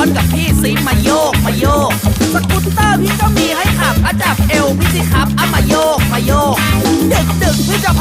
อนกับพี่สิมาโยกมาโยก สกูตเตอร์พี่ก็มีให้ขับอาจับเอวพี่สิครับอามาโยกมาโยก ดึกดึกพี่จะ